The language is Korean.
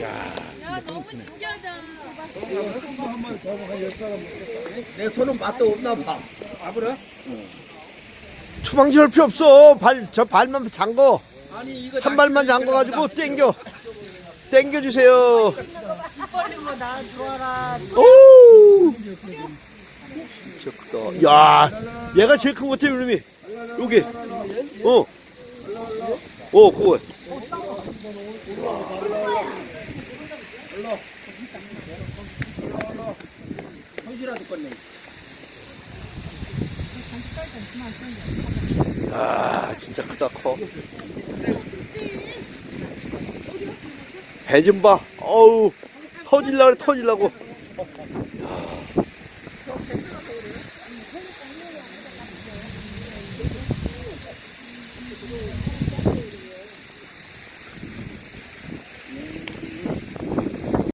야 너무 신기하다. 한번 잡아 한열 사람 먹겠다. 내 손은 맛도 없나 봐. 아 그래? 추방지 할 필요 없어. 발, 저 발만 잠궈. 아니 이거 한 발만 잠궈 가지고 땡겨. 땡겨 주세요. 벌리고 나 들어와라. 오! 진짜 크다. 야, 얘가 제일 큰 것 같아, 이놈이. 여기. 어. 어, 그거. 아 진짜 크다 커 배 좀 봐. 어우 터질라 그래 터질라고.